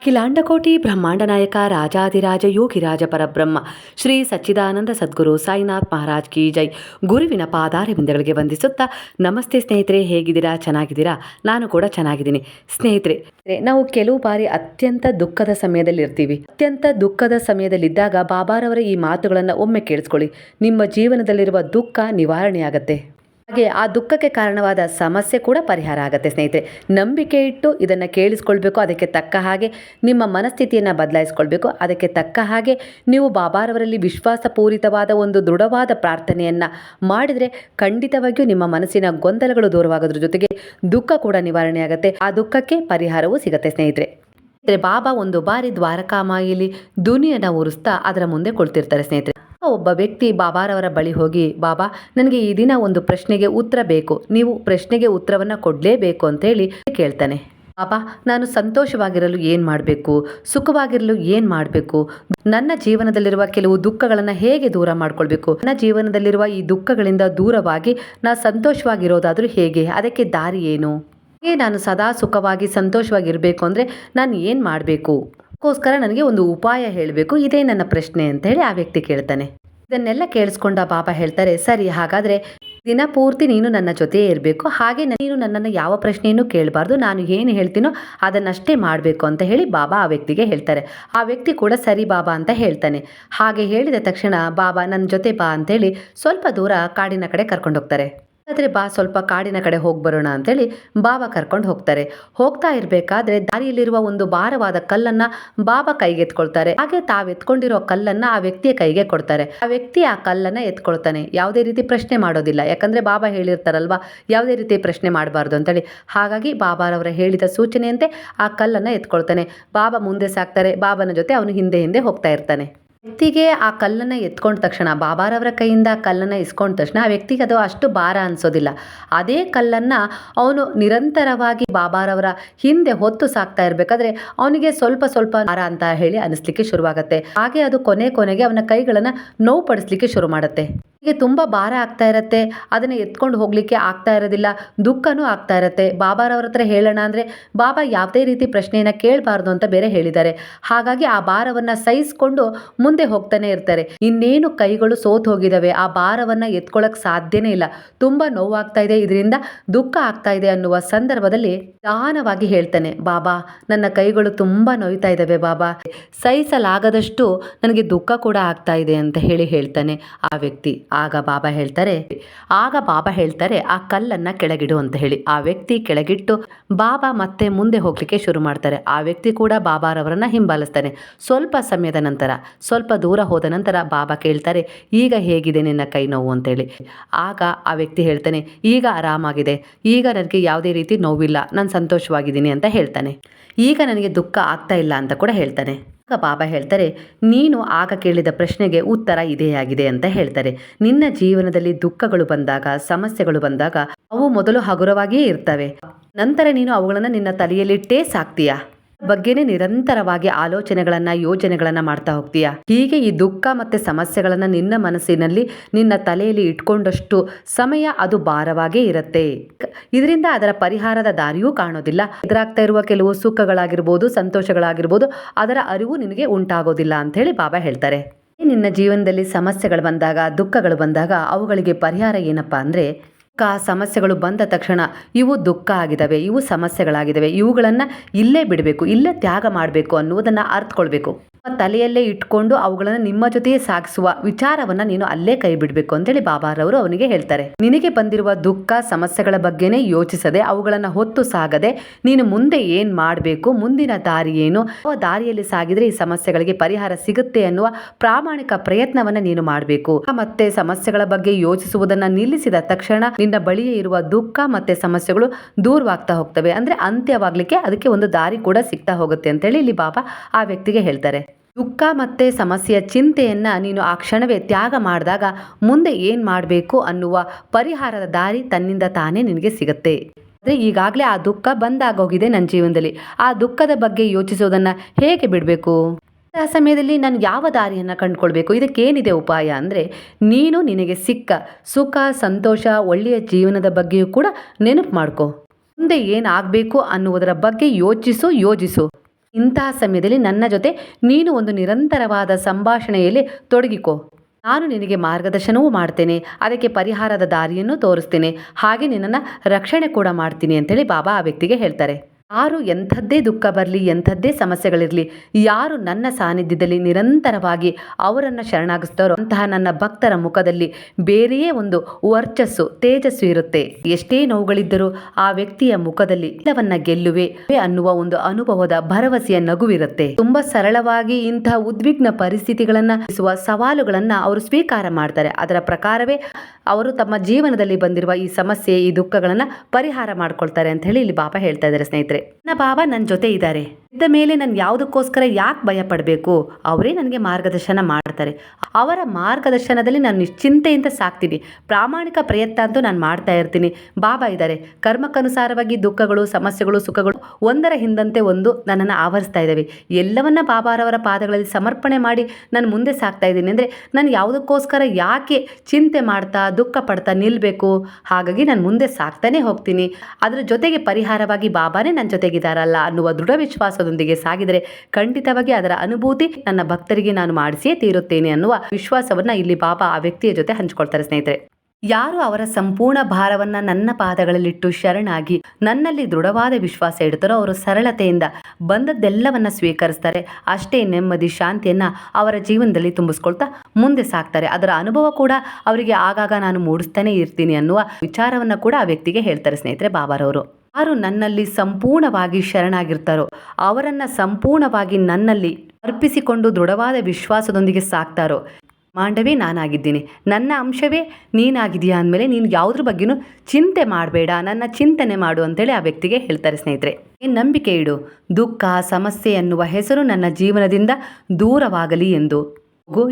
ಅಖಿಲಾಂಡಕೋಟಿ ಬ್ರಹ್ಮಾಂಡ ನಾಯಕ ರಾಜಾದಿರಾಜ ಯೋಗಿರಾಜ ಪರಬ್ರಹ್ಮ, ಶ್ರೀ ಸಚ್ಚಿದಾನಂದ ಸದ್ಗುರು ಸಾಯಿನಾಥ್ ಮಹಾರಾಜ್ ಕಿ ಜೈ. ಗುರುವಿನ ಪಾದಾರವಿಂದಗಳಿಗೆ ವಂದಿಸುತ್ತಾ, ನಮಸ್ತೆ ಸ್ನೇಹಿತರೆ, ಹೇಗಿದ್ದೀರಾ? ಚೆನ್ನಾಗಿದ್ದೀರಾ? ನಾನು ಕೂಡ ಚೆನ್ನಾಗಿದ್ದೀನಿ. ಸ್ನೇಹಿತರೆ, ನಾವು ಕೆಲವು ಬಾರಿ ಅತ್ಯಂತ ದುಃಖದ ಸಮಯದಲ್ಲಿ ಇರ್ತೀವಿ ಅತ್ಯಂತ ದುಃಖದ ಸಮಯದಲ್ಲಿದ್ದಾಗ ಬಾಬಾರವರ ಈ ಮಾತುಗಳನ್ನು ಒಮ್ಮೆ ಕೇಳಿಸ್ಕೊಳ್ಳಿ. ನಿಮ್ಮ ಜೀವನದಲ್ಲಿರುವ ದುಃಖ ನಿವಾರಣೆಯಾಗತ್ತೆ. ಹಾಗೆ ಆ ದುಃಖಕ್ಕೆ ಕಾರಣವಾದ ಸಮಸ್ಯೆ ಕೂಡ ಪರಿಹಾರ ಆಗುತ್ತೆ ಸ್ನೇಹಿತರೆ. ನಂಬಿಕೆ ಇಟ್ಟು ಇದನ್ನು ಕೇಳಿಸ್ಕೊಳ್ಬೇಕು, ಅದಕ್ಕೆ ತಕ್ಕ ಹಾಗೆ ನಿಮ್ಮ ಮನಸ್ಥಿತಿಯನ್ನು ಬದಲಾಯಿಸ್ಕೊಳ್ಬೇಕು, ಅದಕ್ಕೆ ತಕ್ಕ ಹಾಗೆ ನೀವು ಬಾಬಾರವರಲ್ಲಿ ವಿಶ್ವಾಸಪೂರಿತವಾದ ಒಂದು ದೃಢವಾದ ಪ್ರಾರ್ಥನೆಯನ್ನು ಮಾಡಿದರೆ ಖಂಡಿತವಾಗಿಯೂ ನಿಮ್ಮ ಮನಸ್ಸಿನ ಗೊಂದಲಗಳು ದೂರವಾಗೋದ್ರ ಜೊತೆಗೆ ದುಃಖ ಕೂಡ ನಿವಾರಣೆ ಆಗುತ್ತೆ. ಆ ದುಃಖಕ್ಕೆ ಪರಿಹಾರವೂ ಸಿಗುತ್ತೆ ಸ್ನೇಹಿತರೆ. ಬಾಬಾ ಒಂದು ಬಾರಿ ದ್ವಾರಕಾಮಾಯಿಲಿ ದುನಿಯನ್ನು ಉರಿಸ್ತಾ ಅದರ ಮುಂದೆ ಕೊಳ್ತಿರ್ತಾರೆ ಸ್ನೇಹಿತರೆ. ಒಬ್ಬ ವ್ಯಕ್ತಿ ಬಾಬಾರವರ ಬಳಿ ಹೋಗಿ, ಬಾಬಾ, ನನಗೆ ಈ ದಿನ ಒಂದು ಪ್ರಶ್ನೆಗೆ ಉತ್ತರ ಬೇಕು. ನೀವು ಪ್ರಶ್ನೆಗೆ ಉತ್ತರವನ್ನು ಕೊಡಲೇಬೇಕು ಅಂತೇಳಿ ಕೇಳ್ತಾನೆ. ಬಾಬಾ, ನಾನು ಸಂತೋಷವಾಗಿರಲು ಏನು ಮಾಡಬೇಕು? ಸುಖವಾಗಿರಲು ಏನು ಮಾಡಬೇಕು? ನನ್ನ ಜೀವನದಲ್ಲಿರುವ ಕೆಲವು ದುಃಖಗಳನ್ನು ಹೇಗೆ ದೂರ ಮಾಡ್ಕೊಳ್ಬೇಕು? ನನ್ನ ಜೀವನದಲ್ಲಿರುವ ಈ ದುಃಖಗಳಿಂದ ದೂರವಾಗಿ ನಾ ಸಂತೋಷವಾಗಿರೋದಾದರೂ ಹೇಗೆ? ಅದಕ್ಕೆ ದಾರಿ ಏನು? ಹೇಗೆ ನಾನು ಸದಾ ಸುಖವಾಗಿ, ಸಂತೋಷವಾಗಿರಬೇಕು ಅಂದರೆ ನಾನು ಏನು ಮಾಡಬೇಕು? ಅದಕ್ಕೋಸ್ಕರ ನನಗೆ ಒಂದು ಉಪಾಯ ಹೇಳಬೇಕು. ಇದೇ ನನ್ನ ಪ್ರಶ್ನೆ ಅಂತ ಹೇಳಿ ಆ ವ್ಯಕ್ತಿ ಕೇಳ್ತಾನೆ. ಇದನ್ನೆಲ್ಲ ಕೇಳಿಸ್ಕೊಂಡ ಬಾಬಾ ಹೇಳ್ತಾರೆ, ಸರಿ, ಹಾಗಾದರೆ ದಿನ ಪೂರ್ತಿ ನೀನು ನನ್ನ ಜೊತೆಯೇ ಇರಬೇಕು. ಹಾಗೆ ನೀನು ನನ್ನನ್ನು ಯಾವ ಪ್ರಶ್ನೆಯನ್ನು ಕೇಳಬಾರ್ದು. ನಾನು ಏನು ಹೇಳ್ತೀನೋ ಅದನ್ನಷ್ಟೇ ಮಾಡಬೇಕು ಅಂತ ಹೇಳಿ ಬಾಬಾ ಆ ವ್ಯಕ್ತಿಗೆ ಹೇಳ್ತಾರೆ. ಆ ವ್ಯಕ್ತಿ ಕೂಡ ಸರಿ ಬಾಬಾ ಅಂತ ಹೇಳ್ತಾನೆ. ಹಾಗೆ ಹೇಳಿದ ತಕ್ಷಣ, ಬಾಬಾ ನನ್ನ ಜೊತೆ ಬಾ ಅಂತೇಳಿ ಸ್ವಲ್ಪ ದೂರ ಕಾಡಿನ ಕಡೆ ಕರ್ಕೊಂಡು ಹೋಗ್ತಾರೆ ಆದರೆ ಬಾ, ಸ್ವಲ್ಪ ಕಾಡಿನ ಕಡೆ ಹೋಗಿ ಬರೋಣ ಅಂತೇಳಿ ಬಾಬಾ ಕರ್ಕೊಂಡು ಹೋಗ್ತಾರೆ. ಹೋಗ್ತಾ ಇರಬೇಕಾದ್ರೆ ದಾರಿಯಲ್ಲಿರುವ ಒಂದು ಭಾರವಾದ ಕಲ್ಲನ್ನ ಬಾಬಾ ಕೈಗೆ ಎತ್ಕೊಳ್ತಾರೆ. ಹಾಗೆ ತಾವು ಎತ್ಕೊಂಡಿರೋ ಕಲ್ಲನ್ನ ಆ ವ್ಯಕ್ತಿಯ ಕೈಗೆ ಕೊಡ್ತಾರೆ. ಆ ವ್ಯಕ್ತಿ ಆ ಕಲ್ಲನ್ನ ಎತ್ಕೊಳ್ತಾನೆ. ಯಾವುದೇ ರೀತಿ ಪ್ರಶ್ನೆ ಮಾಡೋದಿಲ್ಲ. ಯಾಕಂದ್ರೆ ಬಾಬಾ ಹೇಳಿರ್ತಾರಲ್ವಾ, ಯಾವುದೇ ರೀತಿ ಪ್ರಶ್ನೆ ಮಾಡಬಾರ್ದು ಅಂತೇಳಿ. ಹಾಗಾಗಿ ಬಾಬಾರವರ ಹೇಳಿದ ಸೂಚನೆಯಂತೆ ಆ ಕಲ್ಲನ್ನ ಎತ್ಕೊಳ್ತಾನೆ. ಬಾಬಾ ಮುಂದೆ ಸಾಕ್ತಾರೆ. ಬಾಬಾನ ಜೊತೆ ಅವನು ಹಿಂದೆ ಹಿಂದೆ ಹೋಗ್ತಾ ಇರ್ತಾನೆ. ವ್ಯಕ್ತಿಗೆ ಆ ಕಲ್ಲನ್ನು ಎತ್ಕೊಂಡ ತಕ್ಷಣ, ಬಾಬಾರವರ ಕೈಯಿಂದ ಕಲ್ಲನ್ನು ಇಸ್ಕೊಂಡ ತಕ್ಷಣ ಆ ವ್ಯಕ್ತಿಗೆ ಅದು ಅಷ್ಟು ಭಾರ ಅನಿಸೋದಿಲ್ಲ. ಅದೇ ಕಲ್ಲನ್ನು ಅವನು ನಿರಂತರವಾಗಿ ಬಾಬಾರವರ ಹಿಂದೆ ಹೊತ್ತು ಸಾಕ್ತಾ ಇರಬೇಕಾದ್ರೆ ಅವನಿಗೆ ಸ್ವಲ್ಪ ಸ್ವಲ್ಪ ಭಾರ ಅಂತ ಹೇಳಿ ಅನಿಸ್ಲಿಕ್ಕೆ ಶುರುವಾಗುತ್ತೆ. ಹಾಗೆ ಅದು ಕೊನೆ ಕೊನೆಗೆ ಅವನ ಕೈಗಳನ್ನು ನೋವು ಪಡಿಸ್ಲಿಕ್ಕೆ ಶುರು ಮಾಡುತ್ತೆ. ಹೀಗೆ ತುಂಬ ಭಾರ ಆಗ್ತಾ ಇರತ್ತೆ, ಅದನ್ನು ಎತ್ಕೊಂಡು ಹೋಗಲಿಕ್ಕೆ ಆಗ್ತಾ ಇರೋದಿಲ್ಲ, ದುಃಖನೂ ಆಗ್ತಾ ಇರತ್ತೆ. ಬಾಬಾರವ್ರ ಹತ್ರ ಹೇಳೋಣ ಅಂದರೆ, ಬಾಬಾ ಯಾವುದೇ ರೀತಿ ಪ್ರಶ್ನೆಯನ್ನು ಕೇಳಬಾರ್ದು ಅಂತ ಬೇರೆ ಹೇಳಿದ್ದಾರೆ. ಹಾಗಾಗಿ ಆ ಭಾರವನ್ನು ಸಹಿಸ್ಕೊಂಡು ಮುಂದೆ ಹೋಗ್ತಾನೆ ಇರ್ತಾರೆ. ಇನ್ನೇನು ಕೈಗಳು ಸೋತ್ ಹೋಗಿದ್ದಾವೆ ಆ ಭಾರವನ್ನು ಎತ್ಕೊಳ್ಳೋಕೆ ಸಾಧ್ಯನೇ ಇಲ್ಲ. ತುಂಬ ನೋವಾಗ್ತಾ ಇದೆ, ಇದರಿಂದ ದುಃಖ ಆಗ್ತಾ ಇದೆ ಅನ್ನುವ ಸಂದರ್ಭದಲ್ಲಿ ದಾನವಾಗಿ ಹೇಳ್ತಾನೆ, ಬಾಬಾ, ನನ್ನ ಕೈಗಳು ತುಂಬ ನೋಯ್ತಾ ಇದ್ದಾವೆ ಬಾಬಾ. ಸಹಿಸಲಾಗದಷ್ಟು ನನಗೆ ದುಃಖ ಕೂಡ ಆಗ್ತಾ ಇದೆ ಅಂತ ಹೇಳಿ ಹೇಳ್ತಾನೆ ಆ ವ್ಯಕ್ತಿ. ಆಗ ಬಾಬಾ ಹೇಳ್ತಾರೆ, ಆಗ ಬಾಬಾ ಹೇಳ್ತಾರೆ, ಆ ಕಲ್ಲನ್ನ ಕೆಳಗಿಡು ಅಂತ ಹೇಳಿ. ಆ ವ್ಯಕ್ತಿ ಕೆಳಗಿಟ್ಟು ಬಾಬಾ ಮತ್ತೆ ಮುಂದೆ ಹೋಗ್ಲಿಕ್ಕೆ ಶುರು ಮಾಡ್ತಾರೆ. ಆ ವ್ಯಕ್ತಿ ಕೂಡ ಬಾಬಾರವರನ್ನ ಹಿಂಬಾಲಿಸ್ತಾನೆ. ಸ್ವಲ್ಪ ಸಮಯದ ನಂತರ, ಸ್ವಲ್ಪ ದೂರ ಹೋದ ನಂತರ ಬಾಬಾ ಕೇಳ್ತಾರೆ, ಈಗ ಹೇಗಿದೆ ನಿನ್ನ ಕೈ ನೋವು ಅಂತೇಳಿ ಆಗ ಆ ವ್ಯಕ್ತಿ ಹೇಳ್ತಾನೆ, ಈಗ ಆರಾಮಾಗಿದೆ. ಈಗ ನನಗೆ ಯಾವುದೇ ರೀತಿ ನೋವಿಲ್ಲ. ನಾನು ಸಂತೋಷವಾಗಿದ್ದೀನಿ ಅಂತ ಹೇಳ್ತಾನೆ. ಈಗ ನನಗೆ ದುಃಖ ಆಗ್ತಾ ಇಲ್ಲ ಅಂತ ಕೂಡ ಹೇಳ್ತಾನೆ. ಆಗ ಬಾಬಾ ಹೇಳ್ತಾರೆ, ನೀನು ಆಗ ಕೇಳಿದ ಪ್ರಶ್ನೆಗೆ ಉತ್ತರ ಇದೇ ಆಗಿದೆ ಅಂತ ಹೇಳ್ತಾರೆ. ನಿನ್ನ ಜೀವನದಲ್ಲಿ ದುಃಖಗಳು ಬಂದಾಗ, ಸಮಸ್ಯೆಗಳು ಬಂದಾಗ ಅವು ಮೊದಲು ಹಗುರವಾಗಿಯೇ ಇರ್ತವೆ. ನಂತರ ನೀನು ಅವುಗಳನ್ನು ನಿನ್ನ ತಲೆಯಲ್ಲಿಟ್ಟೇ ಸಾಕ್ತೀಯಾ? ಬಗ್ಗೆನೇ ನಿರಂತರವಾಗಿ ಆಲೋಚನೆಗಳನ್ನ, ಯೋಜನೆಗಳನ್ನ ಮಾಡ್ತಾ ಹೋಗ್ತೀಯ? ಹೀಗೆ ಈ ದುಃಖ ಮತ್ತೆ ಸಮಸ್ಯೆಗಳನ್ನ ನಿನ್ನ ಮನಸ್ಸಿನಲ್ಲಿ, ನಿನ್ನ ತಲೆಯಲ್ಲಿ ಇಟ್ಕೊಂಡಷ್ಟು ಸಮಯ ಅದು ಭಾರವಾಗೇ ಇರುತ್ತೆ. ಇದರಿಂದ ಅದರ ಪರಿಹಾರದ ದಾರಿಯೂ ಕಾಣೋದಿಲ್ಲ. ಎದುರಾಗ್ತಾ ಇರುವ ಕೆಲವು ಸುಖಗಳಾಗಿರ್ಬೋದು, ಸಂತೋಷಗಳಾಗಿರ್ಬೋದು, ಅದರ ಅರಿವು ನಿನಗೆ ಉಂಟಾಗೋದಿಲ್ಲ ಅಂತ ಹೇಳಿ ಬಾಬಾ ಹೇಳ್ತಾರೆ. ನಿನ್ನ ಜೀವನದಲ್ಲಿ ಸಮಸ್ಯೆಗಳು ಬಂದಾಗ, ದುಃಖಗಳು ಬಂದಾಗ, ಅವುಗಳಿಗೆ ಪರಿಹಾರ ಏನಪ್ಪಾ ಅಂದ್ರೆ ದುಃಖ, ಸಮಸ್ಯೆಗಳು ಬಂದ ತಕ್ಷಣ ಇವು ದುಃಖ ಆಗಿದ್ದಾವೆ ಇವು ಸಮಸ್ಯೆಗಳಾಗಿದ್ದಾವೆ ಇವುಗಳನ್ನು ಇಲ್ಲೇ ಬಿಡಬೇಕು, ಇಲ್ಲೇ ತ್ಯಾಗ ಮಾಡಬೇಕು ಅನ್ನುವುದನ್ನು ಅರ್ಥಕೊಳ್ಬೇಕು ತಲೆಯಲ್ಲೇ ಇಟ್ಕೊಂಡು ಅವುಗಳನ್ನು ನಿಮ್ಮ ಜೊತೆಯೇ ಸಾಗಿಸುವ ವಿಚಾರವನ್ನ ನೀನು ಅಲ್ಲೇ ಕೈ ಬಿಡಬೇಕು ಅಂತೇಳಿ ಬಾಬಾರವರು ಅವನಿಗೆ ಹೇಳ್ತಾರೆ. ನಿನಗೆ ಬಂದಿರುವ ದುಃಖ, ಸಮಸ್ಯೆಗಳ ಬಗ್ಗೆನೇ ಯೋಚಿಸದೆ ಅವುಗಳನ್ನು ಹೊತ್ತು ಸಾಗದೆ ನೀನು ಮುಂದೆ ಏನ್ ಮಾಡಬೇಕು, ಮುಂದಿನ ದಾರಿ ಏನು ಆ ದಾರಿಯಲ್ಲಿ ಸಾಗಿದ್ರೆ ಈ ಸಮಸ್ಯೆಗಳಿಗೆ ಪರಿಹಾರ ಸಿಗುತ್ತೆ ಅನ್ನುವ ಪ್ರಾಮಾಣಿಕ ಪ್ರಯತ್ನವನ್ನ ನೀನು ಮಾಡಬೇಕು. ಮತ್ತೆ ಸಮಸ್ಯೆಗಳ ಬಗ್ಗೆ ಯೋಚಿಸುವುದನ್ನ ನಿಲ್ಲಿಸಿದ ತಕ್ಷಣ ನಿನ್ನ ಬಳಿಯೇ ಇರುವ ದುಃಖ ಮತ್ತೆ ಸಮಸ್ಯೆಗಳು ದೂರವಾಗ್ತಾ ಹೋಗ್ತವೆ. ಅಂದ್ರೆ ಅಂತ್ಯವಾಗ್ಲಿಕ್ಕೆ ಅದಕ್ಕೆ ಒಂದು ದಾರಿ ಕೂಡ ಸಿಗ್ತಾ ಹೋಗುತ್ತೆ ಅಂತೇಳಿ ಇಲ್ಲಿ ಬಾಬಾ ಆ ವ್ಯಕ್ತಿಗೆ ಹೇಳ್ತಾರೆ. ದುಃಖ ಮತ್ತೆ ಸಮಸ್ಯೆಯ ಚಿಂತೆಯನ್ನ ನೀನು ಆ ಕ್ಷಣವೇ ತ್ಯಾಗ ಮಾಡಿದಾಗ ಮುಂದೆ ಏನು ಮಾಡಬೇಕು ಅನ್ನುವ ಪರಿಹಾರದ ದಾರಿ ತನ್ನಿಂದ ತಾನೇ ನಿನಗೆ ಸಿಗುತ್ತೆ. ಆದರೆ ಈಗಾಗಲೇ ಆ ದುಃಖ ಬಂದಾಗೋಗಿದೆ ನನ್ನ ಜೀವನದಲ್ಲಿ. ಆ ದುಃಖದ ಬಗ್ಗೆ ಯೋಚಿಸೋದನ್ನ ಹೇಗೆ ಬಿಡಬೇಕು? ಆ ಸಮಯದಲ್ಲಿ ನಾನು ಯಾವ ದಾರಿಯನ್ನು ಕಂಡುಕೊಳ್ಬೇಕು? ಇದಕ್ಕೇನಿದೆ ಉಪಾಯ ಅಂದರೆ ನೀನು ನಿನಗೆ ಸಿಕ್ಕ ಸುಖ, ಸಂತೋಷ, ಒಳ್ಳೆಯ ಜೀವನದ ಬಗ್ಗೆಯೂ ಕೂಡ ನೆನಪು ಮಾಡ್ಕೋ. ಮುಂದೆ ಏನಾಗಬೇಕು ಅನ್ನುವುದರ ಬಗ್ಗೆ ಯೋಚಿಸು, ಯೋಜಿಸು. ಇಂತಹ ಸಮಯದಲ್ಲಿ ನನ್ನ ಜೊತೆ ನೀನು ಒಂದು ನಿರಂತರವಾದ ಸಂಭಾಷಣೆಯಲ್ಲಿ ತೊಡಗಿಕೋ. ನಾನು ನಿನಗೆ ಮಾರ್ಗದರ್ಶನವೂ ಮಾಡ್ತೇನೆ. ಅದಕ್ಕೆ ಪರಿಹಾರದ ದಾರಿಯನ್ನು ತೋರಿಸ್ತೇನೆ. ಹಾಗೆ ನಿನ್ನನ್ನು ರಕ್ಷಣೆ ಕೂಡ ಮಾಡ್ತೀನಿ ಅಂತೇಳಿ ಬಾಬಾ ಆ ವ್ಯಕ್ತಿಗೆ ಹೇಳ್ತಾರೆ. ಯಾರು ಎಂಥದ್ದೇ ದುಃಖ ಬರಲಿ, ಎಂಥದ್ದೇ ಸಮಸ್ಯೆಗಳಿರಲಿ, ಯಾರು ನನ್ನ ಸಾನ್ನಿಧ್ಯದಲ್ಲಿ ನಿರಂತರವಾಗಿ ಅವರನ್ನು ಶರಣಾಗಿಸ್ತಾರೋ ಅಂತಹ ನನ್ನ ಭಕ್ತರ ಮುಖದಲ್ಲಿ ಬೇರೆಯೇ ಒಂದು ವರ್ಚಸ್ಸು, ತೇಜಸ್ಸು ಇರುತ್ತೆ. ಎಷ್ಟೇ ನೋವುಗಳಿದ್ದರೂ ಆ ವ್ಯಕ್ತಿಯ ಮುಖದಲ್ಲಿ ಎಲ್ಲವನ್ನ ಗೆಲ್ಲುವೆ ಅನ್ನುವ ಒಂದು ಅನುಭವದ ಭರವಸೆಯ ನಗುವಿರುತ್ತೆ. ತುಂಬಾ ಸರಳವಾಗಿ ಇಂತಹ ಉದ್ವಿಗ್ನ ಪರಿಸ್ಥಿತಿಗಳನ್ನ ಸವಾಲುಗಳನ್ನ ಅವರು ಸ್ವೀಕಾರ ಮಾಡ್ತಾರೆ. ಅದರ ಪ್ರಕಾರವೇ ಅವರು ತಮ್ಮ ಜೀವನದಲ್ಲಿ ಬಂದಿರುವ ಈ ಸಮಸ್ಯೆ, ಈ ದುಃಖಗಳನ್ನ ಪರಿಹಾರ ಮಾಡ್ಕೊಳ್ತಾರೆ ಅಂತ ಹೇಳಿ ಇಲ್ಲಿ ಬಾಬಾ ಹೇಳ್ತಾ ಇದ್ದಾರೆ ಸ್ನೇಹಿತರೆ. ನನ್ನ ಬಾಬಾ ನನ್ನ ಜೊತೆ ಇದ್ದಾರೆ. ಇದ್ದ ಮೇಲೆ ನಾನು ಯಾವುದಕ್ಕೋಸ್ಕರ ಯಾಕೆ ಭಯ ಪಡಬೇಕು ಅವರೇ ನನಗೆ ಮಾರ್ಗದರ್ಶನ ಮಾಡ್ತಾರೆ. ಅವರ ಮಾರ್ಗದರ್ಶನದಲ್ಲಿ ನಾನು ನಿಶ್ಚಿಂತೆಯಿಂದ ಸಾಕ್ತೀನಿ. ಪ್ರಾಮಾಣಿಕ ಪ್ರಯತ್ನ ಅಂತೂ ನಾನು ಮಾಡ್ತಾ ಇರ್ತೀನಿ. ಬಾಬಾ ಇದ್ದಾರೆ. ಕರ್ಮಕ್ಕನುಸಾರವಾಗಿ ದುಃಖಗಳು, ಸಮಸ್ಯೆಗಳು, ಸುಖಗಳು ಒಂದರ ಹಿಂದಂತೆ ಒಂದು ನನ್ನನ್ನು ಆವರಿಸ್ತಾ ಇದ್ದಾವೆ ಎಲ್ಲವನ್ನ ಬಾಬಾರವರ ಪಾದಗಳಲ್ಲಿ ಸಮರ್ಪಣೆ ಮಾಡಿ ನಾನು ಮುಂದೆ ಸಾಕ್ತಾ ಇದ್ದೀನಿ. ಅಂದರೆ ನಾನು ಯಾವುದಕ್ಕೋಸ್ಕರ ಯಾಕೆ ಚಿಂತೆ ಮಾಡ್ತಾ, ದುಃಖ ಪಡ್ತಾ ನಿಲ್ಲಬೇಕು ಹಾಗಾಗಿ ನಾನು ಮುಂದೆ ಸಾಕ್ತಾನೆ ಹೋಗ್ತೀನಿ. ಅದರ ಜೊತೆಗೆ ಪರಿಹಾರವಾಗಿ ಬಾಬಾನೇ ನನ್ನ ಜೊತೆಗಿದ್ದಾರಲ್ಲ ಅನ್ನುವ ದೃಢ ವಿಶ್ವಾಸದೊಂದಿಗೆ ಸಾಗಿದರೆ ಖಂಡಿತವಾಗಿ ಅದರ ಅನುಭೂತಿ ನನ್ನ ಭಕ್ತರಿಗೆ ನಾನು ಮಾಡಿಸಿಯೇ ತೀರುತ್ತೇನೆ ಅನ್ನುವ ವಿಶ್ವಾಸವನ್ನ ಇಲ್ಲಿ ಬಾಬಾ ಆ ವ್ಯಕ್ತಿಯ ಜೊತೆ ಹಂಚಿಕೊಳ್ತಾರೆ ಸ್ನೇಹಿತರೆ. ಯಾರು ಅವರ ಸಂಪೂರ್ಣ ಭಾರವನ್ನ ನನ್ನ ಪಾದಗಳಲ್ಲಿಟ್ಟು ಶರಣಾಗಿ ನನ್ನಲ್ಲಿ ದೃಢವಾದ ವಿಶ್ವಾಸ ಇಡುತ್ತಾರೋ ಅವರು ಸರಳತೆಯಿಂದ ಬಂದದ್ದೆಲ್ಲವನ್ನ ಸ್ವೀಕರಿಸ್ತಾರೆ. ಅಷ್ಟೇ ನೆಮ್ಮದಿ, ಶಾಂತಿಯನ್ನ ಅವರ ಜೀವನದಲ್ಲಿ ತುಂಬಿಸ್ಕೊಳ್ತಾ ಮುಂದೆ ಸಾಕ್ತಾರೆ. ಅದರ ಅನುಭವ ಕೂಡ ಅವರಿಗೆ ಆಗಾಗ ನಾನು ಮೂಡಿಸ್ತಾನೆ ಇರ್ತೀನಿ ಅನ್ನುವ ವಿಚಾರವನ್ನ ಕೂಡ ಆ ವ್ಯಕ್ತಿಗೆ ಹೇಳ್ತಾರೆ ಸ್ನೇಹಿತರೆ, ಬಾಬಾರವರು. ಯಾರು ನನ್ನಲ್ಲಿ ಸಂಪೂರ್ಣವಾಗಿ ಶರಣಾಗಿರ್ತಾರೋ, ಅವರನ್ನು ಸಂಪೂರ್ಣವಾಗಿ ನನ್ನಲ್ಲಿ ಅರ್ಪಿಸಿಕೊಂಡು ದೃಢವಾದ ವಿಶ್ವಾಸದೊಂದಿಗೆ ಸಾಕ್ತಾರೋ ಮಾಂಡವೇ ನಾನಾಗಿದ್ದೀನಿ. ನನ್ನ ಅಂಶವೇ ನೀನಾಗಿದೆಯಾ ಅಂದಮೇಲೆ ನೀನು ಯಾವುದ್ರ ಬಗ್ಗೆನೂ ಚಿಂತೆ ಮಾಡಬೇಡ, ನನ್ನ ಚಿಂತನೆ ಮಾಡು ಅಂತೇಳಿ ಆ ವ್ಯಕ್ತಿಗೆ ಹೇಳ್ತಾರೆ ಸ್ನೇಹಿತರೆ. ನಂಬಿಕೆ ಇಡು. ದುಃಖ, ಸಮಸ್ಯೆ ಎನ್ನುವ ಹೆಸರು ನನ್ನ ಜೀವನದಿಂದ ದೂರವಾಗಲಿ ಎಂದು.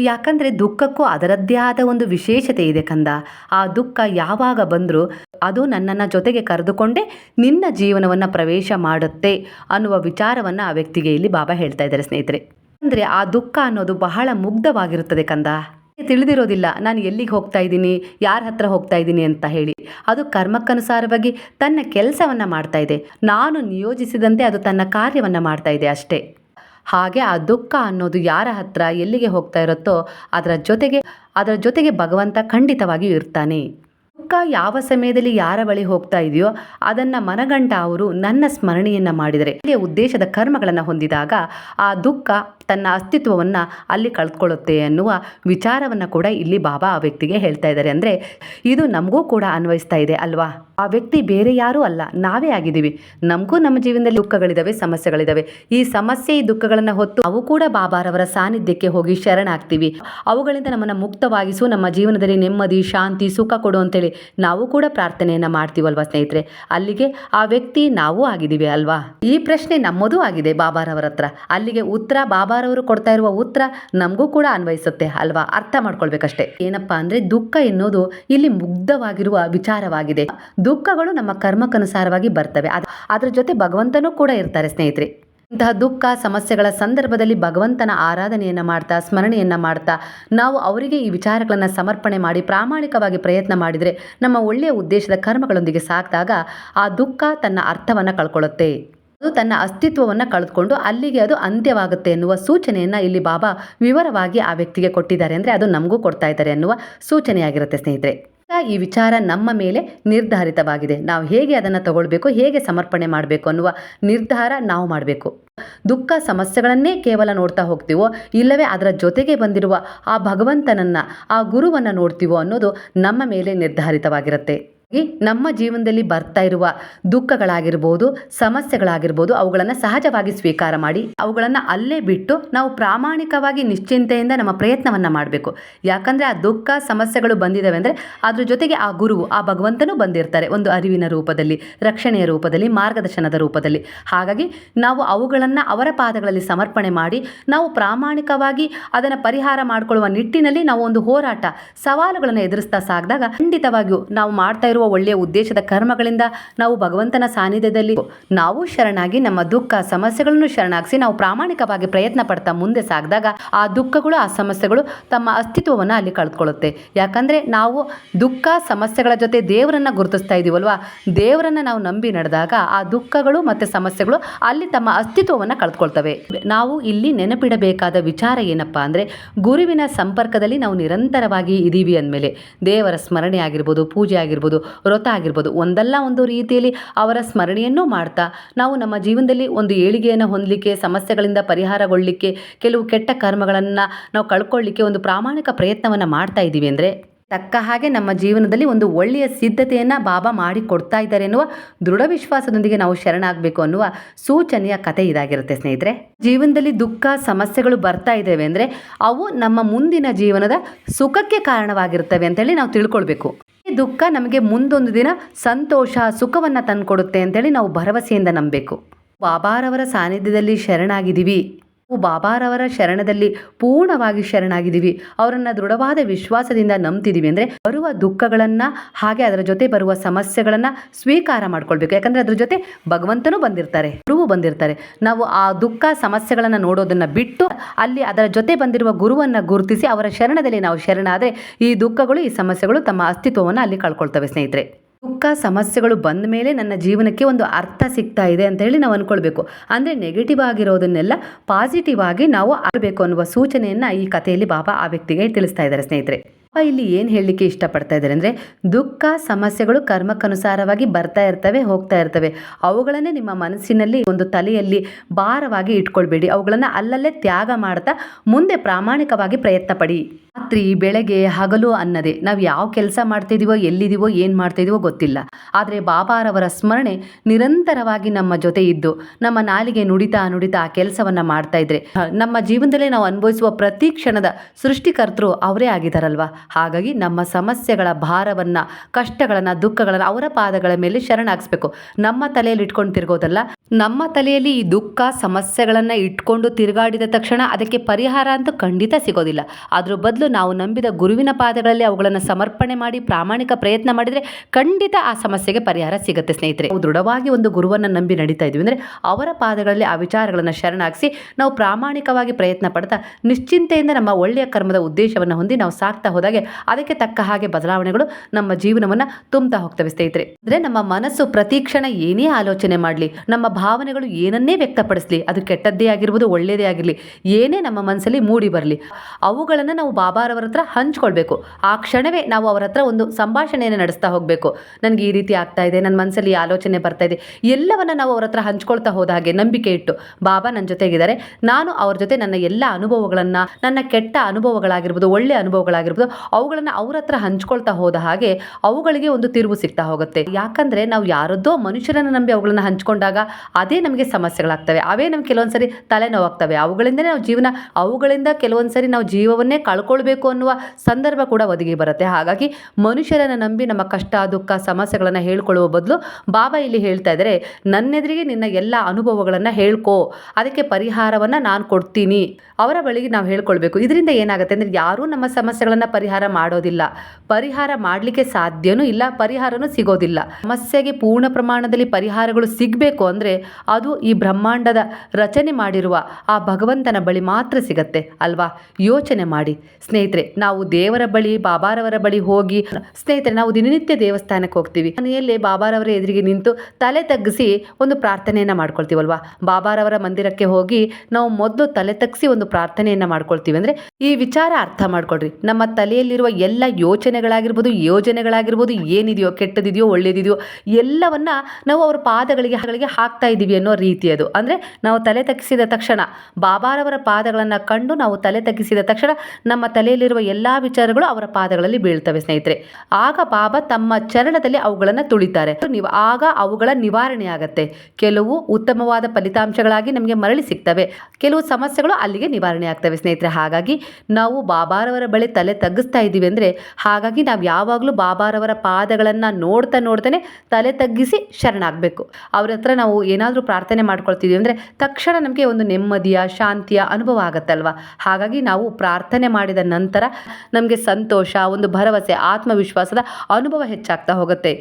ಯಾಕಂದ್ರೆ ದುಃಖಕ್ಕೂ ಅದರದ್ದೇ ಆದ ಒಂದು ವಿಶೇಷತೆ ಇದೆ ಕಂದ. ಆ ದುಃಖ ಯಾವಾಗ ಬಂದರೂ ಅದು ನನ್ನನ್ನು ಜೊತೆಗೆ ಕರೆದುಕೊಂಡೇ ನಿನ್ನ ಜೀವನವನ್ನು ಪ್ರವೇಶ ಮಾಡುತ್ತೆ ಅನ್ನುವ ವಿಚಾರವನ್ನು ಆ ವ್ಯಕ್ತಿಗೆ ಇಲ್ಲಿ ಬಾಬಾ ಹೇಳ್ತಾ ಇದ್ದಾರೆ ಸ್ನೇಹಿತರೆ. ಅಂದರೆ ಆ ದುಃಖ ಅನ್ನೋದು ಬಹಳ ಮುಗ್ಧವಾಗಿರುತ್ತದೆ ಕಂದ. ತಿಳಿದಿರೋದಿಲ್ಲ, ನಾನು ಎಲ್ಲಿಗೆ ಹೋಗ್ತಾ ಇದ್ದೀನಿ, ಯಾರ ಹತ್ರ ಹೋಗ್ತಾ ಇದ್ದೀನಿ ಅಂತ ಹೇಳಿ. ಅದು ಕರ್ಮಕ್ಕನುಸಾರವಾಗಿ ತನ್ನ ಕೆಲಸವನ್ನು ಮಾಡ್ತಾ ಇದೆ. ನಾನು ನಿಯೋಜಿಸಿದಂತೆ ಅದು ತನ್ನ ಕಾರ್ಯವನ್ನು ಮಾಡ್ತಾ ಇದೆ ಅಷ್ಟೇ. ಹಾಗೆ ಆ ದುಃಖ ಅನ್ನೋದು ಯಾರ ಹತ್ರ, ಎಲ್ಲಿಗೆ ಹೋಗ್ತಾ ಇರುತ್ತೋ ಅದರ ಜೊತೆಗೆ ಅದರ ಜೊತೆಗೆ ಭಗವಂತ ಖಂಡಿತವಾಗಿಯೂ ಇರ್ತಾನೆ. ದುಃಖ ಯಾವ ಸಮಯದಲ್ಲಿ ಯಾರ ಬಳಿ ಹೋಗ್ತಾ ಇದೆಯೋ ಅದನ್ನ ಮನಗಂಡ ಅವರು ನನ್ನ ಸ್ಮರಣೆಯನ್ನ ಮಾಡಿದರೆ. ಇಲ್ಲಿಯ ಉದ್ದೇಶದ ಕರ್ಮಗಳನ್ನು ಹೊಂದಿದಾಗ ಆ ದುಃಖ ತನ್ನ ಅಸ್ತಿತ್ವವನ್ನು ಅಲ್ಲಿ ಕಳೆದುಕೊಳ್ಳುತ್ತೆ ಅನ್ನುವ ವಿಚಾರವನ್ನು ಕೂಡ ಇಲ್ಲಿ ಬಾಬಾ ಆ ವ್ಯಕ್ತಿಗೆ ಹೇಳ್ತಾ ಇದ್ದಾರೆ. ಅಂದರೆ ಇದು ನಮಗೂ ಕೂಡ ಅನ್ವಯಿಸ್ತಾ ಇದೆ ಅಲ್ವಾ? ಆ ವ್ಯಕ್ತಿ ಬೇರೆ ಯಾರೂ ಅಲ್ಲ, ನಾವೇ ಆಗಿದ್ದೀವಿ. ನಮಗೂ ನಮ್ಮ ಜೀವನದಲ್ಲಿ ದುಃಖಗಳಿದ್ದಾವೆ ಸಮಸ್ಯೆಗಳಿದ್ದಾವೆ ಈ ಸಮಸ್ಯೆ, ಈ ದುಃಖಗಳನ್ನು ಹೊತ್ತು ಅವು ಕೂಡ ಬಾಬಾರವರ ಸಾನ್ನಿಧ್ಯಕ್ಕೆ ಹೋಗಿ ಶರಣಾಗ್ತೀವಿ. ಅವುಗಳಿಂದ ನಮ್ಮನ್ನು ಮುಕ್ತವಾಗಿಸು, ನಮ್ಮ ಜೀವನದಲ್ಲಿ ನೆಮ್ಮದಿ, ಶಾಂತಿ, ಸುಖ ಕೊಡು ಅಂತೇಳಿ ನಾವು ಕೂಡ ಪ್ರಾರ್ಥನೆಯನ್ನ ಮಾಡ್ತೀವಲ್ವಾ ಸ್ನೇಹಿತರೆ? ಅಲ್ಲಿಗೆ ಆ ವ್ಯಕ್ತಿ ನಾವು ಆಗಿದ್ದೀವಿ ಅಲ್ವಾ? ಈ ಪ್ರಶ್ನೆ ನಮ್ಮದೂ ಆಗಿದೆ ಬಾಬಾರವರ ಹತ್ರ. ಅಲ್ಲಿಗೆ ಉತ್ತರ ಬಾಬಾರವರು ಕೊಡ್ತಾ ಇರುವ ಉತ್ತರ ನಮಗೂ ಕೂಡ ಅನ್ವಯಿಸುತ್ತೆ ಅಲ್ವಾ? ಅರ್ಥ ಮಾಡ್ಕೊಳ್ಬೇಕಷ್ಟೇ. ಏನಪ್ಪಾ ಅಂದ್ರೆ ದುಃಖ ಎನ್ನುವುದು ಇಲ್ಲಿ ಮುಗ್ಧವಾಗಿರುವ ವಿಚಾರವಾಗಿದೆ. ದುಃಖಗಳು ನಮ್ಮ ಕರ್ಮಕ್ಕನುಸಾರವಾಗಿ ಬರ್ತವೆ. ಅದರ ಅದ್ರ ಜೊತೆ ಭಗವಂತನೂ ಕೂಡ ಇರ್ತಾರೆ ಸ್ನೇಹಿತರೆ. ಇಂತಹ ದುಃಖ, ಸಮಸ್ಯೆಗಳ ಸಂದರ್ಭದಲ್ಲಿ ಭಗವಂತನ ಆರಾಧನೆಯನ್ನು ಮಾಡ್ತಾ, ಸ್ಮರಣೆಯನ್ನ ಮಾಡ್ತಾ, ನಾವು ಅವರಿಗೆ ಈ ವಿಚಾರಗಳನ್ನು ಸಮರ್ಪಣೆ ಮಾಡಿ, ಪ್ರಾಮಾಣಿಕವಾಗಿ ಪ್ರಯತ್ನ ಮಾಡಿದರೆ ನಮ್ಮ ಒಳ್ಳೆಯ ಉದ್ದೇಶದ ಕರ್ಮಗಳೊಂದಿಗೆ ಸಾಕಿದಾಗ ಆ ದುಃಖ ತನ್ನ ಅರ್ಥವನ್ನು ಕಳ್ಕೊಳ್ಳುತ್ತೆ. ಅದು ತನ್ನ ಅಸ್ತಿತ್ವವನ್ನು ಕಳೆದುಕೊಂಡು ಅಲ್ಲಿಗೆ ಅದು ಅಂತ್ಯವಾಗುತ್ತೆ ಎನ್ನುವ ಸೂಚನೆಯನ್ನು ಇಲ್ಲಿ ಬಾಬಾ ವಿವರವಾಗಿ ಆ ವ್ಯಕ್ತಿಗೆ ಕೊಟ್ಟಿದ್ದಾರೆ. ಅಂದರೆ ಅದು ನಮಗೂ ಕೊಡ್ತಾ ಇದ್ದಾರೆ ಅನ್ನುವ ಸೂಚನೆಯಾಗಿರುತ್ತೆ ಸ್ನೇಹಿತರೆ. ಈ ವಿಚಾರ ನಮ್ಮ ಮೇಲೆ ನಿರ್ಧಾರಿತವಾಗಿದೆ. ನಾವು ಹೇಗೆ ಅದನ್ನು ತಗೊಳ್ಬೇಕು, ಹೇಗೆ ಸಮರ್ಪಣೆ ಮಾಡಬೇಕು ಅನ್ನುವ ನಿರ್ಧಾರ ನಾವು ಮಾಡಬೇಕು. ದುಃಖ ಸಮಸ್ಯೆಗಳನ್ನೇ ಕೇವಲ ನೋಡ್ತಾ ಹೋಗ್ತೀವೋ, ಇಲ್ಲವೇ ಅದರ ಜೊತೆಗೆ ಬಂದಿರುವ ಆ ಭಗವಂತನನ್ನು, ಆ ಗುರುವನ್ನು ನೋಡ್ತೀವೋ ಅನ್ನೋದು ನಮ್ಮ ಮೇಲೆ ನಿರ್ಧಾರಿತವಾಗಿರುತ್ತೆ. ನಮ್ಮ ಜೀವನದಲ್ಲಿ ಬರ್ತಾ ಇರುವ ದುಃಖಗಳಾಗಿರ್ಬೋದು, ಸಮಸ್ಯೆಗಳಾಗಿರ್ಬೋದು, ಅವುಗಳನ್ನು ಸಹಜವಾಗಿ ಸ್ವೀಕಾರ ಮಾಡಿ, ಅವುಗಳನ್ನು ಅಲ್ಲೇ ಬಿಟ್ಟು ನಾವು ಪ್ರಾಮಾಣಿಕವಾಗಿ ನಿಶ್ಚಿಂತೆಯಿಂದ ನಮ್ಮ ಪ್ರಯತ್ನವನ್ನು ಮಾಡಬೇಕು. ಯಾಕಂದರೆ ಆ ದುಃಖ, ಸಮಸ್ಯೆಗಳು ಬಂದಿದ್ದಾವೆ ಅಂದರೆ ಅದ್ರ ಜೊತೆಗೆ ಆ ಗುರು ಆ ಭಗವಂತನೂ ಬಂದಿರ್ತಾರೆ ಒಂದು ಅರಿವಿನ ರೂಪದಲ್ಲಿ, ರಕ್ಷಣೆಯ ರೂಪದಲ್ಲಿ, ಮಾರ್ಗದರ್ಶನದ ರೂಪದಲ್ಲಿ. ಹಾಗಾಗಿ ನಾವು ಅವುಗಳನ್ನು ಅವರ ಪಾದಗಳಲ್ಲಿ ಸಮರ್ಪಣೆ ಮಾಡಿ, ನಾವು ಪ್ರಾಮಾಣಿಕವಾಗಿ ಅದನ್ನು ಪರಿಹಾರ ಮಾಡಿಕೊಳ್ಳುವ ನಿಟ್ಟಿನಲ್ಲಿ ನಾವು ಒಂದು ಹೋರಾಟ, ಸವಾಲುಗಳನ್ನು ಎದುರಿಸ್ತಾ ಸಾಗಿದಾಗ ಖಂಡಿತವಾಗಿಯೂ ನಾವು ಮಾಡ್ತಾ ಇರುವ ಒಳ್ಳೆಯ ಉದ್ದೇಶದ ಕರ್ಮಗಳಿಂದ ನಾವು ಭಗವಂತನ ಸಾನ್ನಿಧ್ಯದಲ್ಲಿ ನಾವು ಶರಣಾಗಿ ನಮ್ಮ ದುಃಖ, ಸಮಸ್ಯೆಗಳನ್ನು ಶರಣಾಗಿಸಿ ನಾವು ಪ್ರಾಮಾಣಿಕವಾಗಿ ಪ್ರಯತ್ನ ಪಡ್ತಾ ಮುಂದೆ ಸಾಗಿದಾಗ ಆ ದುಃಖಗಳು, ಆ ಸಮಸ್ಯೆಗಳು ತಮ್ಮ ಅಸ್ತಿತ್ವವನ್ನು ಅಲ್ಲಿ ಕಳೆದುಕೊಳ್ಳುತ್ತೆ ಯಾಕಂದರೆ ನಾವು ದುಃಖ, ಸಮಸ್ಯೆಗಳ ಜೊತೆ ದೇವರನ್ನು ಗುರುತಿಸ್ತಾ ಇದ್ದೀವಲ್ವಾ ದೇವರನ್ನು ನಾವು ನಂಬಿ ನಡೆದಾಗ ಆ ದುಃಖಗಳು ಮತ್ತು ಸಮಸ್ಯೆಗಳು ಅಲ್ಲಿ ತಮ್ಮ ಅಸ್ತಿತ್ವವನ್ನು ಕಳೆದುಕೊಳ್ತವೆ ನಾವು ಇಲ್ಲಿ ನೆನಪಿಡಬೇಕಾದ ವಿಚಾರ ಏನಪ್ಪ ಅಂದರೆ ಗುರುವಿನ ಸಂಪರ್ಕದಲ್ಲಿ ನಾವು ನಿರಂತರವಾಗಿ ಇದ್ದೀವಿ ಅಂದಮೇಲೆ ದೇವರ ಸ್ಮರಣೆ ಆಗಿರ್ಬೋದು, ಪೂಜೆ ಆಗಿರ್ಬೋದು ವ್ರತ ಆಗಿರ್ಬೋದು. ಒಂದಲ್ಲ ಒಂದು ರೀತಿಯಲ್ಲಿ ಅವರ ಸ್ಮರಣೆಯನ್ನು ಮಾಡ್ತಾ ನಾವು ನಮ್ಮ ಜೀವನದಲ್ಲಿ ಒಂದು ಏಳಿಗೆಯನ್ನು ಹೊಂದಲಿಕ್ಕೆ, ಸಮಸ್ಯೆಗಳಿಂದ ಪರಿಹಾರಗೊಳ್ಳಲಿಕ್ಕೆ ಕೆಲವು ಕೆಟ್ಟ ಕರ್ಮಗಳನ್ನು ನಾವು ಕಳ್ಕೊಳ್ಳಿಕ್ಕೆ ಒಂದು ಪ್ರಾಮಾಣಿಕ ಪ್ರಯತ್ನವನ್ನು ಮಾಡ್ತಾ ಇದ್ದೀವಿ ಅಂದರೆ ತಕ್ಕ ಹಾಗೆ ನಮ್ಮ ಜೀವನದಲ್ಲಿ ಒಂದು ಒಳ್ಳೆಯ ಸಿದ್ಧತೆಯನ್ನು ಬಾಬಾ ಮಾಡಿ ಕೊಡ್ತಾ ಇದ್ದಾರೆ ಎನ್ನುವ ದೃಢ ವಿಶ್ವಾಸದೊಂದಿಗೆ ನಾವು ಶರಣಾಗಬೇಕು ಅನ್ನುವ ಸೂಚನೆಯ ಕತೆ ಇದಾಗಿರುತ್ತೆ ಸ್ನೇಹಿತರೆ. ಜೀವನದಲ್ಲಿ ದುಃಖ, ಸಮಸ್ಯೆಗಳು ಬರ್ತಾ ಇದ್ದೇವೆ ಅಂದರೆ ಅವು ನಮ್ಮ ಮುಂದಿನ ಜೀವನದ ಸುಖಕ್ಕೆ ಕಾರಣವಾಗಿರ್ತವೆ ಅಂತೇಳಿ ನಾವು ತಿಳ್ಕೊಳ್ಬೇಕು. ದುಃಖ ನಮಗೆ ಮುಂದೊಂದು ದಿನ ಸಂತೋಷ ಸುಖವನ್ನು ತಂದುಕೊಡುತ್ತೆ ಅಂತೇಳಿ ನಾವು ಭರವಸೆಯಿಂದ ನಂಬಬೇಕು. ಬಾಬಾರವರ ಸಾನ್ನಿಧ್ಯದಲ್ಲಿ ಶರಣಾಗಿದ್ದೀವಿ. ನಾವು ಬಾಬಾರವರ ಶರಣದಲ್ಲಿ ಪೂರ್ಣವಾಗಿ ಶರಣಾಗಿದ್ದೀವಿ. ಅವರನ್ನು ದೃಢವಾದ ವಿಶ್ವಾಸದಿಂದ ನಂಬ್ತಿದ್ದೀವಿ ಅಂದರೆ ಬರುವ ದುಃಖಗಳನ್ನು ಹಾಗೆ ಅದರ ಜೊತೆ ಬರುವ ಸಮಸ್ಯೆಗಳನ್ನು ಸ್ವೀಕಾರ ಮಾಡ್ಕೊಳ್ಬೇಕು. ಯಾಕಂದರೆ ಅದ್ರ ಜೊತೆ ಭಗವಂತನೂ ಬಂದಿರ್ತಾರೆ, ಗುರುವು ಬಂದಿರ್ತಾರೆ. ನಾವು ಆ ದುಃಖ ಸಮಸ್ಯೆಗಳನ್ನು ನೋಡೋದನ್ನು ಬಿಟ್ಟು ಅಲ್ಲಿ ಅದರ ಜೊತೆ ಬಂದಿರುವ ಗುರುವನ್ನು ಗುರುತಿಸಿ ಅವರ ಶರಣದಲ್ಲಿ ನಾವು ಶರಣಾದರೆ ಈ ದುಃಖಗಳು, ಈ ಸಮಸ್ಯೆಗಳು ತಮ್ಮ ಅಸ್ತಿತ್ವವನ್ನು ಅಲ್ಲಿ ಕಳ್ಕೊಳ್ತವೆ ಸ್ನೇಹಿತರೆ. ದುಃಖ ಸಮಸ್ಯೆಗಳು ಬಂದ ಮೇಲೆ ನನ್ನ ಜೀವನಕ್ಕೆ ಒಂದು ಅರ್ಥ ಸಿಗ್ತಾ ಇದೆ ಅಂತ ಹೇಳಿ ನಾವು ಅಂದ್ಕೊಳ್ಬೇಕು ಅಂದರೆ ನೆಗೆಟಿವ್ ಆಗಿರೋದನ್ನೆಲ್ಲ ಪಾಸಿಟಿವ್ ಆಗಿ ನಾವು ಆಗಬೇಕು ಅನ್ನುವ ಸೂಚನೆಯನ್ನು ಈ ಕಥೆಯಲ್ಲಿ ಬಾಬಾ ಆ ವ್ಯಕ್ತಿಗೆ ತಿಳಿಸ್ತಾ ಇದ್ದಾರೆ ಸ್ನೇಹಿತರೆ. ಇಲ್ಲಿ ಏನು ಹೇಳಲಿಕ್ಕೆ ಇಷ್ಟಪಡ್ತಾ ಇದ್ದಾರೆ ಅಂದರೆ ದುಃಖ, ಸಮಸ್ಯೆಗಳು ಕರ್ಮಕ್ಕನುಸಾರವಾಗಿ ಬರ್ತಾ ಇರ್ತವೆ, ಹೋಗ್ತಾ ಇರ್ತವೆ. ಅವುಗಳನ್ನೇ ನಿಮ್ಮ ಮನಸ್ಸಿನಲ್ಲಿ ಒಂದು ತಲೆಯಲ್ಲಿ ಭಾರವಾಗಿ ಇಟ್ಕೊಳ್ಬೇಡಿ. ಅವುಗಳನ್ನು ಅಲ್ಲಲ್ಲೇ ತ್ಯಾಗ ಮಾಡ್ತಾ ಮುಂದೆ ಪ್ರಾಮಾಣಿಕವಾಗಿ ಪ್ರಯತ್ನ ಪಡಿ ರಾತ್ರಿ, ಬೆಳಗ್ಗೆ, ಹಗಲು ಅನ್ನದೆ. ನಾವು ಯಾವ ಕೆಲಸ ಮಾಡ್ತಿದೀವೋ, ಎಲ್ಲಿದೀವೋ, ಏನು ಮಾಡ್ತಿದೀವೋ ಗೊತ್ತಿಲ್ಲ. ಆದರೆ ಬಾಬಾರವರ ಸ್ಮರಣೆ ನಿರಂತರವಾಗಿ ನಮ್ಮ ಜೊತೆ ಇದ್ದು, ನಮ್ಮ ನಾಲಿಗೆ ನುಡಿತಾ ನುಡಿತಾ ಆ ಕೆಲಸವನ್ನು ಮಾಡ್ತಾ ಇದ್ರೆ, ನಮ್ಮ ಜೀವನದಲ್ಲೇ ನಾವು ಅನುಭವಿಸುವ ಪ್ರತಿ ಕ್ಷಣದ ಸೃಷ್ಟಿಕರ್ತರು ಅವರೇ ಆಗಿದಾರಲ್ವಾ? ಹಾಗಾಗಿ ನಮ್ಮ ಸಮಸ್ಯೆಗಳ ಭಾರವನ್ನು, ಕಷ್ಟಗಳನ್ನು, ದುಃಖಗಳನ್ನು ಅವರ ಪಾದಗಳ ಮೇಲೆ ಶರಣಾಗಿಸ್ಬೇಕು. ನಮ್ಮ ತಲೆಯಲ್ಲಿ ಇಟ್ಕೊಂಡು ತಿರ್ಗೋದಲ್ಲ. ನಮ್ಮ ತಲೆಯಲ್ಲಿ ಈ ದುಃಖ, ಸಮಸ್ಯೆಗಳನ್ನು ಇಟ್ಕೊಂಡು ತಿರುಗಾಡಿದ ತಕ್ಷಣ ಅದಕ್ಕೆ ಪರಿಹಾರ ಅಂತೂ ಖಂಡಿತ ಸಿಗೋದಿಲ್ಲ. ಅದ್ರ ಬದಲು ನಾವು ನಂಬಿದ ಗುರುವಿನ ಪಾದಗಳಲ್ಲಿ ಅವುಗಳನ್ನು ಸಮರ್ಪಣೆ ಮಾಡಿ, ಪ್ರಾಮಾಣಿಕ ಪ್ರಯತ್ನ ಮಾಡಿದರೆ ಖಂಡಿತ ಆ ಸಮಸ್ಯೆಗೆ ಪರಿಹಾರ ಸಿಗುತ್ತೆ ಸ್ನೇಹಿತರೆ. ದೃಢವಾಗಿ ಒಂದು ಗುರುವನ್ನು ನಂಬಿ ನಡೀತಾ ಇದ್ವಿ ಅಂದರೆ ಅವರ ಪಾದಗಳಲ್ಲಿ ಆ ವಿಚಾರಗಳನ್ನು ಶರಣಾಗಿಸಿ ನಾವು ಪ್ರಾಮಾಣಿಕವಾಗಿ ಪ್ರಯತ್ನ ಪಡ್ತಾ, ನಿಶ್ಚಿಂತೆಯಿಂದ ನಮ್ಮ ಒಳ್ಳೆಯ ಕರ್ಮದ ಉದ್ದೇಶವನ್ನು ಹೊಂದಿ ನಾವು ಸಾಕ್ತಾ ಹೋದಾಗೆ ಅದಕ್ಕೆ ತಕ್ಕ ಹಾಗೆ ಬದಲಾವಣೆಗಳು ನಮ್ಮ ಜೀವನವನ್ನು ತುಂಬ್ತಾ ಹೋಗ್ತವೆ ಸ್ನೇಹಿತರೆ. ಅಂದರೆ ನಮ್ಮ ಮನಸ್ಸು ಪ್ರತಿ ಕ್ಷಣ ಏನೇ ಆಲೋಚನೆ ಮಾಡಲಿ, ನಮ್ಮ ಭಾವನೆಗಳು ಏನನ್ನೇ ವ್ಯಕ್ತಪಡಿಸಲಿ, ಅದು ಕೆಟ್ಟದ್ದೇ ಆಗಿರ್ಬೋದು ಒಳ್ಳೆಯದೇ ಆಗಿರಲಿ, ಏನೇ ನಮ್ಮ ಮನಸ್ಸಲ್ಲಿ ಮೂಡಿ ಬರಲಿ, ಅವುಗಳನ್ನು ನಾವು ಬಾಬಾರವರ ಹತ್ರ ಹಂಚ್ಕೊಳ್ಬೇಕು. ಆ ಕ್ಷಣವೇ ನಾವು ಅವರ ಹತ್ರ ಒಂದು ಸಂಭಾಷಣೆಯನ್ನು ನಡೆಸ್ತಾ ಹೋಗಬೇಕು. ನನಗೆ ಈ ರೀತಿ ಆಗ್ತಾ ಇದೆ ನನ್ನ ಮನಸ್ಸಲ್ಲಿ ಆಲೋಚನೆ ಬರ್ತಾ ಇದೆ, ಎಲ್ಲವನ್ನು ನಾವು ಅವರ ಹತ್ರ ಹಂಚ್ಕೊಳ್ತಾ ಹೋದ ಹಾಗೆ ನಂಬಿಕೆ ಇಟ್ಟು, ಬಾಬಾ ನನ್ನ ಜೊತೆಗಿದ್ದಾರೆ. ನಾನು ಅವ್ರ ಜೊತೆ ನನ್ನ ಎಲ್ಲ ಅನುಭವಗಳನ್ನು, ನನ್ನ ಕೆಟ್ಟ ಅನುಭವಗಳಾಗಿರ್ಬೋದು ಒಳ್ಳೆಯ ಅನುಭವಗಳಾಗಿರ್ಬೋದು ಅವುಗಳನ್ನು ಅವ್ರ ಹತ್ರ ಹಂಚ್ಕೊಳ್ತಾ ಹೋದ ಹಾಗೆ ಅವುಗಳಿಗೆ ಒಂದು ತಿರುವು ಸಿಗ್ತಾ ಹೋಗುತ್ತೆ. ಯಾಕಂದರೆ ನಾವು ಯಾರದ್ದೋ ಮನುಷ್ಯರನ್ನು ನಂಬಿ ಅವುಗಳನ್ನು ಹಂಚ್ಕೊಂಡಾಗ ಅದೇ ನಮಗೆ ಸಮಸ್ಯೆಗಳಾಗ್ತವೆ. ಅವೇ ನಮ್ಗೆ ಕೆಲವೊಂದು ಸರಿ ತಲೆನೋವಾಗ್ತವೆ. ಅವುಗಳಿಂದನೇ ನಾವು ಜೀವನ, ಅವುಗಳಿಂದ ಕೆಲವೊಂದು ಸರಿ ನಾವು ಜೀವವನ್ನೇ ಕಳ್ಕೊಳ್ಬೇಕು ಅನ್ನುವ ಸಂದರ್ಭ ಕೂಡ ಒದಗಿ ಬರುತ್ತೆ. ಹಾಗಾಗಿ ಮನುಷ್ಯರನ್ನು ನಂಬಿ ನಮ್ಮ ಕಷ್ಟ, ದುಃಖ, ಸಮಸ್ಯೆಗಳನ್ನು ಹೇಳ್ಕೊಳ್ಳುವ ಬದಲು ಬಾಬಾ ಇಲ್ಲಿ ಹೇಳ್ತಾ ಇದ್ದಾರೆ, ನನ್ನೆದುರಿಗೆ ನಿನ್ನ ಎಲ್ಲ ಅನುಭವಗಳನ್ನು ಹೇಳ್ಕೋ. ಅದಕ್ಕೆ ಪರಿಹಾರವನ್ನು ನಾನು ಕೊಡ್ತೀನಿ. ಅವರ ಬಳಿಗೆ ನಾವು ಹೇಳ್ಕೊಳ್ಬೇಕು. ಇದರಿಂದ ಏನಾಗುತ್ತೆ ಅಂದರೆ ಯಾರೂ ನಮ್ಮ ಸಮಸ್ಯೆಗಳನ್ನು ಪರಿಹಾರ ಮಾಡೋದಿಲ್ಲ. ಪರಿಹಾರ ಮಾಡಲಿಕ್ಕೆ ಸಾಧ್ಯನೂ ಇಲ್ಲ, ಪರಿಹಾರನೂ ಸಿಗೋದಿಲ್ಲ. ಸಮಸ್ಯೆಗೆ ಪೂರ್ಣ ಪ್ರಮಾಣದಲ್ಲಿ ಪರಿಹಾರಗಳು ಸಿಗಬೇಕು ಅಂದರೆ ಅದು ಈ ಬ್ರಹ್ಮಾಂಡದ ರಚನೆ ಮಾಡಿರುವ ಆ ಭಗವಂತನ ಬಳಿ ಮಾತ್ರ ಸಿಗತ್ತೆ, ಅಲ್ವಾ? ಯೋಚನೆ ಮಾಡಿ. ಸ್ನೇಹಿತರೆ, ನಾವು ದೇವರ ಬಳಿ, ಬಾಬಾರವರ ಬಳಿ ಹೋಗಿ, ಸ್ನೇಹಿತರೆ, ನಾವು ದಿನನಿತ್ಯ ದೇವಸ್ಥಾನಕ್ಕೆ ಹೋಗ್ತೀವಿ. ಮನೆಯಲ್ಲೇ ಬಾಬಾರವರ ಎದುರಿಗೆ ನಿಂತು ತಲೆ ತಗ್ಗಿಸಿ ಒಂದು ಪ್ರಾರ್ಥನೆಯನ್ನು ಮಾಡ್ಕೊಳ್ತೀವಲ್ವಾ? ಬಾಬಾರವರ ಮಂದಿರಕ್ಕೆ ಹೋಗಿ ನಾವು ಮೊದಲು ತಲೆ ತಗ್ಗಿಸಿ ಒಂದು ಪ್ರಾರ್ಥನೆಯನ್ನು ಮಾಡ್ಕೊಳ್ತೀವಿ ಅಂದರೆ ಈ ವಿಚಾರ ಅರ್ಥ ಮಾಡ್ಕೊಳ್ರಿ. ನಮ್ಮ ತಲೆಯಲ್ಲಿರುವ ಎಲ್ಲ ಯೋಚನೆಗಳಾಗಿರ್ಬೋದು, ಯೋಜನೆಗಳಾಗಿರ್ಬೋದು, ಏನಿದೆಯೋ, ಕೆಟ್ಟದಿದೆಯೋ, ಒಳ್ಳೇದಿದೆಯೋ, ಎಲ್ಲವನ್ನ ನಾವು ಅವರ ಪಾದಗಳಿಗೆ ಗಳಿಗೆ ಹಾಕ್ತಾ ಇದ್ದೀವಿ ಅನ್ನೋ ರೀತಿ ಅದು. ಅಂದರೆ ನಾವು ತಲೆ ತಗ್ಗಿಸಿದ ತಕ್ಷಣ, ಬಾಬಾರವರ ಪಾದಗಳನ್ನು ಕಂಡು ನಾವು ತಲೆ ತಗ್ಗಿಸಿದ ತಕ್ಷಣ ನಮ್ಮ ತಲೆಯಲ್ಲಿರುವ ಎಲ್ಲ ವಿಚಾರಗಳು ಅವರ ಪಾದಗಳಲ್ಲಿ ಬೀಳ್ತವೆ ಸ್ನೇಹಿತರೆ. ಆಗ ಬಾಬಾ ತಮ್ಮ ಚರಣದಲ್ಲಿ ಅವುಗಳನ್ನು ತುಳಿತಾರೆ. ಆಗ ಅವುಗಳ ನಿವಾರಣೆ ಆಗತ್ತೆ. ಕೆಲವು ಉತ್ತಮವಾದ ಫಲಿತಾಂಶಗಳಾಗಿ ನಮಗೆ ಮರಳಿ ಸಿಗ್ತವೆ. ಕೆಲವು ಸಮಸ್ಯೆಗಳು ಅಲ್ಲಿಗೆ ನಿವಾರಣೆ ಆಗ್ತವೆ ಸ್ನೇಹಿತರೆ. ಹಾಗಾಗಿ ನಾವು ಬಾಬಾರವರ ಬಳಿ ತಲೆ ತಗ್ಗಿಸ್ತಾ ಇದ್ದೀವಿ ಅಂದರೆ ಹಾಗಾಗಿ ನಾವು ಯಾವಾಗಲೂ ಬಾಬಾರವರ ಪಾದಗಳನ್ನು ನೋಡ್ತಾ ನೋಡ್ತಾನೆ ತಲೆ ತಗ್ಗಿಸಿ ಶರಣಾಗಬೇಕು. ಅವ್ರ ಹತ್ರ ನಾವು ಏನಾದರೂ ಪ್ರಾರ್ಥನೆ ಮಾಡ್ಕೊಳ್ತಿದ್ದೀವಿ ಅಂದರೆ ತಕ್ಷಣ ನಮಗೆ ಒಂದು ನೆಮ್ಮದಿಯ, ಶಾಂತಿಯ ಅನುಭವ ಆಗುತ್ತಲ್ವ? ಹಾಗಾಗಿ ನಾವು ಪ್ರಾರ್ಥನೆ ಮಾಡಿದ ನಂತರ ನಮಗೆ ಸಂತೋಷ, ಒಂದು ಭರವಸೆ, ಆತ್ಮವಿಶ್ವಾಸದ ಅನುಭವ ಹೆಚ್ಚಾಗ್ತಾ ಹೋಗುತ್ತೆ.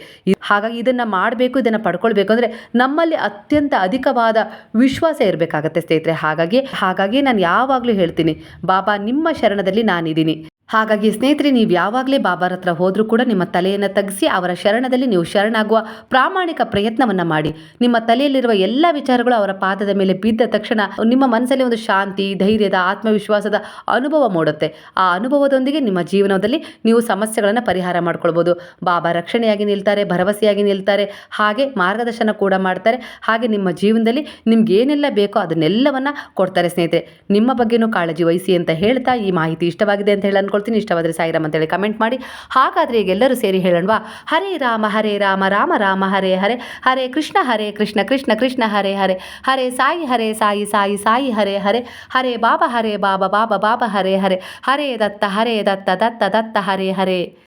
ಹಾಗಾಗಿ ಇದನ್ನು ಮಾಡಬೇಕು, ಇದನ್ನು ಪಡ್ಕೊಳ್ಬೇಕು ಅಂದರೆ ನಮ್ಮಲ್ಲಿ ಅತ್ಯಂತ ಅಧಿಕವಾದ ವಿಶ್ವಾಸ ಇರಬೇಕಾಗತ್ತೆ ಸ್ನೇಹಿತರೆ. ಹಾಗಾಗಿ ಹಾಗಾಗಿ ನಾನು ಯಾವಾಗಲೂ ಹೇಳ್ತೀನಿ, ಬಾಬಾ, ನಿಮ್ಮ ಶರಣದಲ್ಲಿ ನಾನಿದ್ದೀನಿ. ಹಾಗಾಗಿ ಸ್ನೇಹಿತರೆ, ನೀವು ಯಾವಾಗಲೇ ಬಾಬಾರ ಹತ್ರ ಹೋದರೂ ಕೂಡ ನಿಮ್ಮ ತಲೆಯನ್ನು ತಗ್ಗಿಸಿ ಅವರ ಶರಣದಲ್ಲಿ ನೀವು ಶರಣಾಗುವ ಪ್ರಾಮಾಣಿಕ ಪ್ರಯತ್ನವನ್ನು ಮಾಡಿ. ನಿಮ್ಮ ತಲೆಯಲ್ಲಿರುವ ಎಲ್ಲ ವಿಚಾರಗಳು ಅವರ ಪಾದದ ಮೇಲೆ ಬಿದ್ದ ತಕ್ಷಣ ನಿಮ್ಮ ಮನಸ್ಸಲ್ಲಿ ಒಂದು ಶಾಂತಿ, ಧೈರ್ಯದ, ಆತ್ಮವಿಶ್ವಾಸದ ಅನುಭವ ಮೂಡುತ್ತೆ. ಆ ಅನುಭವದೊಂದಿಗೆ ನಿಮ್ಮ ಜೀವನದಲ್ಲಿ ನೀವು ಸಮಸ್ಯೆಗಳನ್ನು ಪರಿಹಾರ ಮಾಡ್ಕೊಳ್ಬೋದು. ಬಾಬಾ ರಕ್ಷಣೆಯಾಗಿ ನಿಲ್ತಾರೆ, ಭರವಸೆಯಾಗಿ ನಿಲ್ತಾರೆ, ಹಾಗೆ ಮಾರ್ಗದರ್ಶನ ಕೂಡ ಮಾಡ್ತಾರೆ. ಹಾಗೆ ನಿಮ್ಮ ಜೀವನದಲ್ಲಿ ನಿಮ್ಗೆ ಏನೆಲ್ಲ ಬೇಕೋ ಅದನ್ನೆಲ್ಲವನ್ನ ಕೊಡ್ತಾರೆ ಸ್ನೇಹಿತರೆ. ನಿಮ್ಮ ಬಗ್ಗೆನೂ ಕಾಳಜಿ ವಹಿಸಿ ಅಂತ ಹೇಳ್ತಾ ಈ ಮಾಹಿತಿ ಇಷ್ಟವಾಗಿದೆ ಅಂತ ಹೇಳಿ ಅನ್ಕೊಳ್ತೀನಿ ಇಷ್ಟವಾದರೆ ಸಾಯಿರಾಮ್ ಅಂತೇಳಿ ಕಮೆಂಟ್ ಮಾಡಿ. ಹಾಗಾದರೆ ಈಗ ಎಲ್ಲರೂ ಸೇರಿ ಹೇಳೋಣವಾ? ಹರೇ ರಾಮ ಹರೇ ರಾಮ ರಾಮ ರಾಮ, ಹರೇ ಹರೇ ಹರೇ ಕೃಷ್ಣ ಹರೇ ಕೃಷ್ಣ ಕೃಷ್ಣ ಕೃಷ್ಣ, ಹರೇ ಹರೇ ಹರೇ ಸಾಯಿ ಹರೇ ಸಾಯಿ ಸಾಯಿ ಸಾಯಿ, ಹರೇ ಹರೇ ಹರೇ ಬಾಬಾ ಹರೇ ಬಾಬಾ ಬಾಬಾ ಬಾಬಾ, ಹರೇ ಹರೇ ಹರೇ ದತ್ತ ಹರೇ ದತ್ತ ದತ್ತ ದತ್ತ, ಹರೇ ಹರೇ.